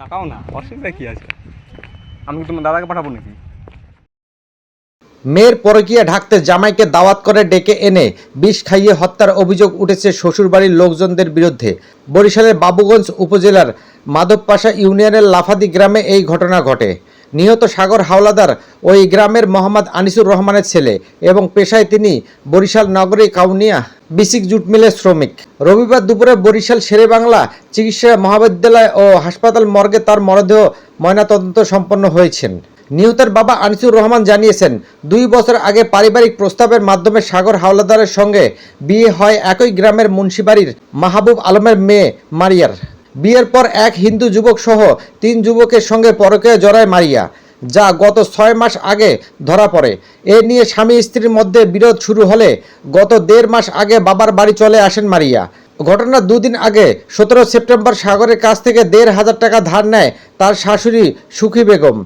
না অসুবিধা কি আছে? আমি তোমার দাদাকে পাঠাবো নাকি? মেয়ের পরকীয়া ঢাকতে জামাইকে দাওয়াত করে ডেকে এনে বিষ খাইয়ে হত্যার অভিযোগ উঠেছে শ্বশুরবাড়ির লোকজনদের বিরুদ্ধে। বরিশালের বাবুগঞ্জ উপজেলার মাধবপাশা ইউনিয়নের লাফাদি গ্রামে এই ঘটনা ঘটে। নিহত সাগর হাওলাদার ওই গ্রামের মোহাম্মদ আনিসুর রহমানের ছেলে এবং পেশায় তিনি বরিশাল নগরী কাউনিয়া বিসিক জুট মিলের শ্রমিক। রবিবার দুপুরে বরিশাল শেরেবাংলা চিকিৎসা মহাবিদ্যালয় ও হাসপাতাল মর্গে তার মরদেহ ময়নাতদন্ত সম্পন্ন হয়েছেন। নিহতের বাবা আনিসুর রহমান জানিয়েছেন, দুই বছর আগে পারিবারিক প্রস্তাবের মাধ্যমে সাগর হাওলাদারের সঙ্গে বিয়ে হয় একই গ্রামের মুন্সিবাড়ির মাহবুব আলমের মেয়ে মারিয়ার। বিয়ের পর এক হিন্দু যুবক সহ তিন যুবকের সঙ্গে পরকে জড়ায় মারিয়া। যা গত ছয় মাস আগে ধরা পড়ে। এ নিয়ে স্বামী স্ত্রীর মধ্যে বিরোধ শুরু হলে গত দেড় মাস আগে বাবার বাড়ি চলে আসেন মারিয়া। ঘটনার দুদিন আগে, সতেরো সেপ্টেম্বর সাগরের কাছ থেকে দেড় হাজার টাকা ধার নেয় তার শাশুড়ি সুখী বেগম।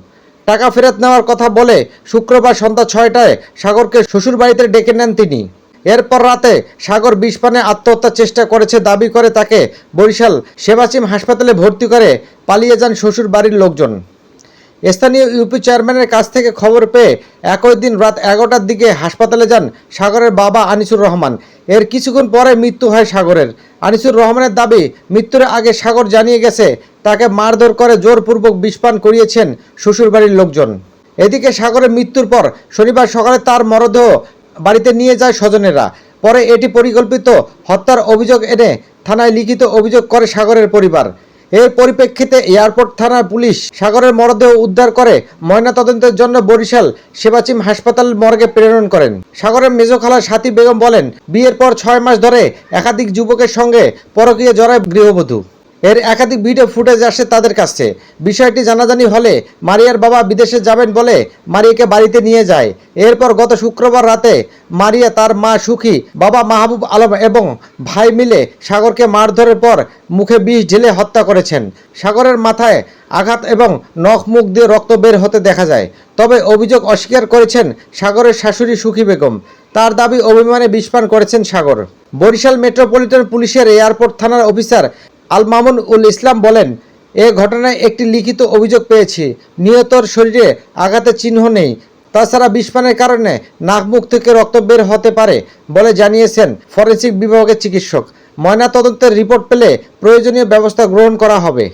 টাকা ফেরত নেওয়ার কথা বলে শুক্রবার সন্ধ্যা ছয়টায় সাগরকে শ্বশুরবাড়িতে ডেকে নেন তিনি। এরপর রাতে সাগর বিষপানে আত্মহত্যার চেষ্টা করেছে দাবি করে তাকে বরিশাল সেবাচিম হাসপাতালে ভর্তি করে পালিয়ে যান শ্বশুর বাড়ির লোকজন। স্থানীয় ইউপি চেয়ারম্যানের কাছ থেকে খবর পেয়ে একই দিন রাত এগারোটার দিকে হাসপাতালে যান সাগরের বাবা আনিসুর রহমান। এর কিছুক্ষণ পরে মৃত্যু হয় সাগরের। আনিসুর রহমানের দাবি, মৃত্যুর আগে সাগর জানিয়ে গেছে, তাকে মারধর করে জোরপূর্বক বিষপান করিয়েছেন শ্বশুরবাড়ির লোকজন। এদিকে সাগরের মৃত্যুর পর শনিবার সকালে তার মরদেহ বাড়িতে নিয়ে যায় স্বজনেরা। পরে এটি পরিকল্পিত হত্যার অভিযোগ এনে থানায় লিখিত অভিযোগ করে সাগরের পরিবার। এর পরিপ্রেক্ষিতে এয়ারপোর্ট থানার পুলিশ সাগরের মরদেহ উদ্ধার করে ময়নাতদন্তের জন্য বরিশাল সেবাচিম হাসপাতাল মর্গে প্রেরণ করেন। সাগরের মেজখালা সাথী বেগম বলেন, বিয়ের পর ছয় মাস ধরে একাধিক যুবকের সঙ্গে পরকীয় জড়ায় গৃহবধূ। এর একাধিক ভিডিও ফুটেজ আসে তাদের কাছে। বিষয়টি জানাজানি হলে মারিয়ার বাবা বিদেশে যাবেন বলে মারিয়াকে বাড়িতে নিয়ে যায়। এরপর গত শুক্রবার রাতে মারিয়া তার মা সুখী, বাবা মাহবুব আলম এবং ভাই মিলে সাগরকে মারধরের পর মুখে বিষ ঢেলে হত্যা করেছেন। সাগরের মাথায় আঘাত এবং নখ মুখ দিয়ে রক্ত বের হতে দেখা যায়। তবে অভিযোগ অস্বীকার করেছেন সাগরের শাশুড়ি সুখী বেগম। তার দাবি অভিমানে বিষপান করেছেন সাগর। বরিশাল মেট্রোপলিটন পুলিশের এয়ারপোর্ট থানার অফিসার আল মামুন উল ইসলাম বলেন, এ ঘটনায় একটি লিখিত অভিযোগ পেয়েছি। নিহতর শরীরে আঘাতের চিহ্ন নেই। তাছাড়া বিস্ফানের কারণে নাকমুখ থেকে রক্ত বের হতে পারে বলে জানিয়েছেন ফরেন্সিক বিভাগের চিকিৎসক। ময়না তদন্তের রিপোর্ট পেলে প্রয়োজনীয় ব্যবস্থা গ্রহণ করা হবে।